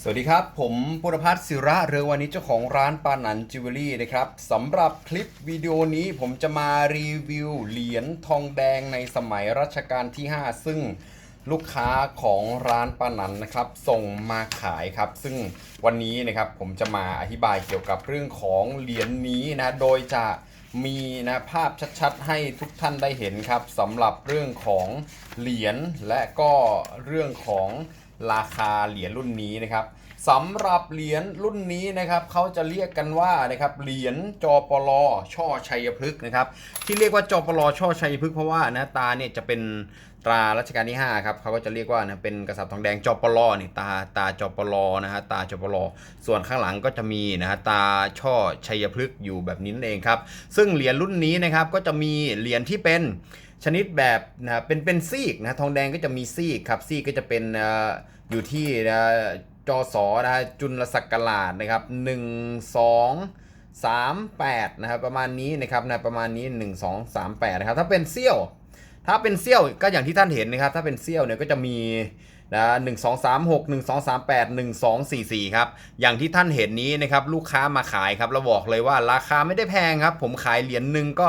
สวัสดีครับ ผมปุรพัฒน์ศิระเรือวันนี้เจ้าของร้านปานันจิวเวลรี่นะครับสำหรับคลิปวิดีโอนี้ผมจะมารีวิวเหรียญทองแดงในสมัยรัชกาลที่ 5 ซึ่งลูกค้าของร้านปานันนะครับ ส่งมาขายครับ ซึ่งวันนี้นะครับผมจะมาอธิบายเกี่ยวกับเรื่องของเหรียญนี้นะโดยจะมีนะภาพชัดๆ ให้ทุกท่านได้เห็นครับสำหรับเรื่องของเหรียญและก็เรื่องของ ราคาเหรียญรุ่นนี้นะครับสำหรับเหรียญรุ่นนี้นะครับเขาจะเรียกกันว่านะครับเหรียญจอปลอช่อชัยพฤกษ์นะครับที่เรียกว่าจอปลอช่อชัยพฤกษ์เพราะว่านะตาเนี่ยจะเป็นตรารัชกาลที่5ครับเขาก็จะเรียกว่านะเป็นกษัตริย์ทองแดงจอปลอนี่ตาตาจอปลอนะฮะตาจอปลอส่วนข้างหลังก็จะมีนะฮะตาช่อชัยพฤกษ์อยู่แบบนี้นั่นเองครับซึ่งเหรียญรุ่นนี้นะครับก็จะมีเหรียญที่เป็นชนิดแบบนะเป็นเป็นซีกนะทองแดงก็จะมีซีกครับซีกก็จะเป็นเอยู่ที่นะจอสอนะจุลศักราชนะครับ 1 2 3 8 นะครับ ประมาณนี้นะครับนะประมาณนี้ 1 2 3 8 นะครับ ถ้าเป็นเซี่ยว ถ้าเป็นเซี่ยวก็อย่างที่ท่านเห็นนะครับ ถ้าเป็นเซี่ยวเนี่ยก็จะมีนะหนึ่งสองสามหกหนึ่งสองสามแปดหนึ่งสองสี่สี่ครับ อย่างที่ท่านเห็นนี้นะครับลูกค้ามาขายครับเราบอกเลยว่าราคาไม่ได้แพงครับ ผมขายเหรียญหนึ่งก็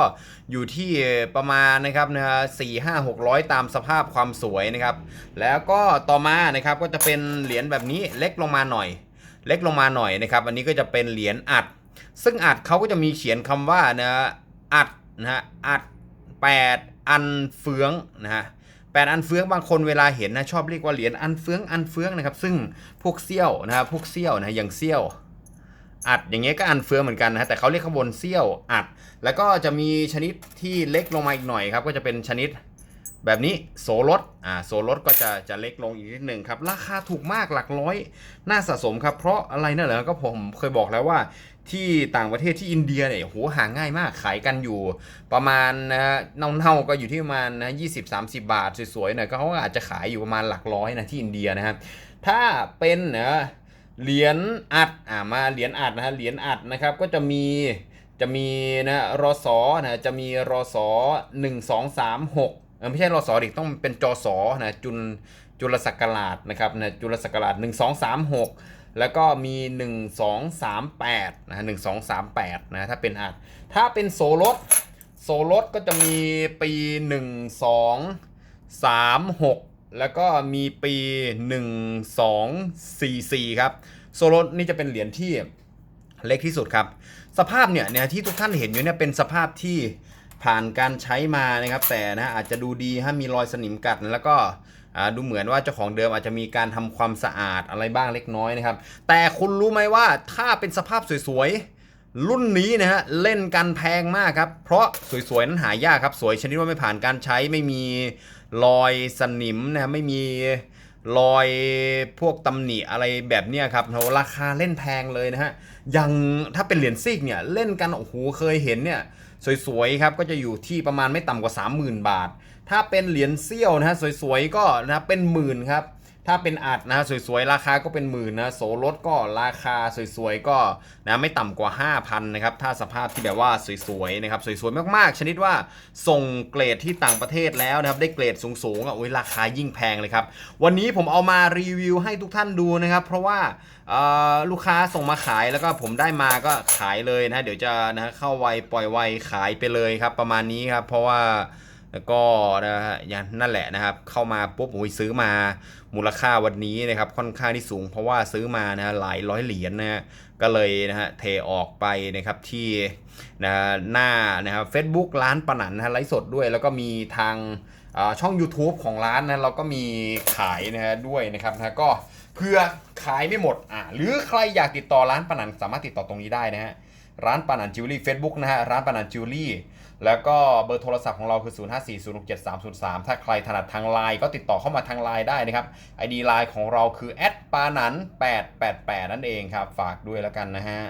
อยู่ที่ประมาณนะครับนะฮะสี่ห้าหกร้อยตามสภาพความสวยนะครับ แล้วก็ต่อมานะครับก็จะเป็นเหรียญแบบนี้เล็กลงมาหน่อย เล็กลงมาหน่อยนะครับ อันนี้ก็จะเป็นเหรียญอัด ซึ่งอัดเขาก็จะมีเขียนคำว่านะอัดนะฮะอัด 8 อันเฟืองนะฮะแปดอันเฟืองบางคนเวลาเห็นนะชอบเรียกว่าเหรียญอันเฟืองอันเฟืองนะครับ ซึ่งพวกเซี่ยวนะครับพวกเซี่ยวนะอย่างเซี่ยว อัดอย่างเงี้ยก็อันเฟืองเหมือนกันนะแต่เขาเรียกข้างบนเซี่ยวอัด แล้วก็จะมีชนิดที่เล็กลงมาอีกหน่อยครับ ก็จะเป็นชนิด แบบนี้โซลดอ่าโซลดก็จะจะเล็กลงอีกนิดหนึ่งครับ ราคาถูกมากหลักร้อย น่าสะสมครับ เพราะอะไรนั่นเหรอก็ผมเคยบอกแล้วว่า ที่ต่างประเทศที่อินเดียเนี่ยโหหาง่ายมากขายกันอยู่ ประมาณนะฮะเน่าๆก็อยู่ที่ประมาณนะยี่สิบสามสิบาทสวยๆหน่อยก็เขาอาจจะขายอยู่ประมาณหลักร้อยนะที่อินเดียนะครับถ้าเป็นนะเหรียญอัดอ่ามาเหรียญอัดนะฮะเหรียญอัดนะครับก็จะมีจะมีนะรอสอนะจะมีรอสอหนึ่งสองสามหก ไม่ใช่รอสอดิต้องเป็นจอสอนะจุลจุลศักราชนะครับนะจุลศักราชหนึ่งสองสามหกแล้วก็มีหนึ่งสองสามแปดนะหนึ่งสองสามแปดนะถ้าเป็นอัดถ้าเป็นโซลดโซลดก็จะมีปีหนึ่งสองสามหกแล้วก็มีปีหนึ่งสองสี่สี่ครับ โซลดนี่จะเป็นเหรียญที่เล็กที่สุดครับ สภาพเนี่ยเนี่ยที่ทุกท่านเห็นอยู่เนี่ยเป็นสภาพที่ ผ่านการใช้มานะครับ แต่นะอาจจะดูดีถ้ามีรอยสนิมกัดแล้วก็ดูเหมือนว่าเจ้าของเดิมอาจจะมีการทำความสะอาดอะไรบ้างเล็กน้อยนะครับ แต่คุณรู้ไหมว่าถ้าเป็นสภาพสวยๆ รุ่นนี้นะฮะเล่นกันแพงมากครับ เพราะสวยๆ นั้นหายากครับสวยชนิดว่าไม่ผ่านการใช้ไม่มีรอยสนิมนะไม่มีรอยพวกตำหนิอะไรแบบเนี้ยครับโหราคาเล่นแพงเลยนะฮะอย่างถ้าเป็นเหรียญซิกเนี่ยเล่นกันโอ้โหเคยเห็นเนี่ย สวยๆครับก็จะอยู่ที่ประมาณไม่ต่ำกว่า 30,000 บาท ถ้าเป็นเหรียญเซี่ยวนะฮะสวยๆก็นะเป็นหมื่นครับ ถ้าเป็นอัดนะฮะสวยๆ ราคาก็เป็นหมื่นนะโสรถก็ราคาสวยๆก็นะไม่ต่ำกว่า 5,000นะครับถ้าสภาพที่แบบว่าสวยๆนะครับสวยๆมากๆ ชนิดว่าส่งเกรดที่ต่างประเทศแล้วนะครับได้เกรดสูงๆอะโอ้ยราคายิ่งแพงเลยครับวันนี้ผมเอามารีวิวให้ทุกท่านดูนะครับเพราะว่าเออลูกค้าส่งมาขายแล้วก็ผมได้มาก็ขายเลยนะเดี๋ยวจะนะเข้าไวปล่อยไวขายไปเลยครับประมาณนี้ครับเพราะว่า แล้วก็นะฮะอย่างนั่นแหละนะครับ เข้ามาปุ๊บโอ้ยซื้อมามูลค่าวันนี้นะครับค่อนข้างที่สูง เพราะว่าซื้อมานะฮะหลายร้อยเหรียญนะฮะก็เลยนะฮะเทออกไปนะครับที่นะฮะหน้านะครับเฟซบุ๊กร้านปนันนะไลฟ์สดด้วย แล้วก็มีทางอ่าช่อง YouTube ของร้านนะเราก็มีขายนะฮะด้วยนะครับนะก็เพื่อขายไม่หมดอะหรือใครอยากติดต่อร้านปนันสามารถติดต่อตรงนี้ได้นะฮะ ร้านปานันจิวเวลรี่เฟซบุ๊กนะฮะร้านปานันจิวเวลรี่แล้วก็เบอร์โทรศัพท์ของเราคือ 0540673303 ถ้าใครถนัดทางไลน์ก็ติดต่อเข้ามาทางไลน์ได้นะครับ ID ไลน์ของเราคือแอดปานัน888 นั่นเองครับ ฝากด้วยแล้วกันนะฮะ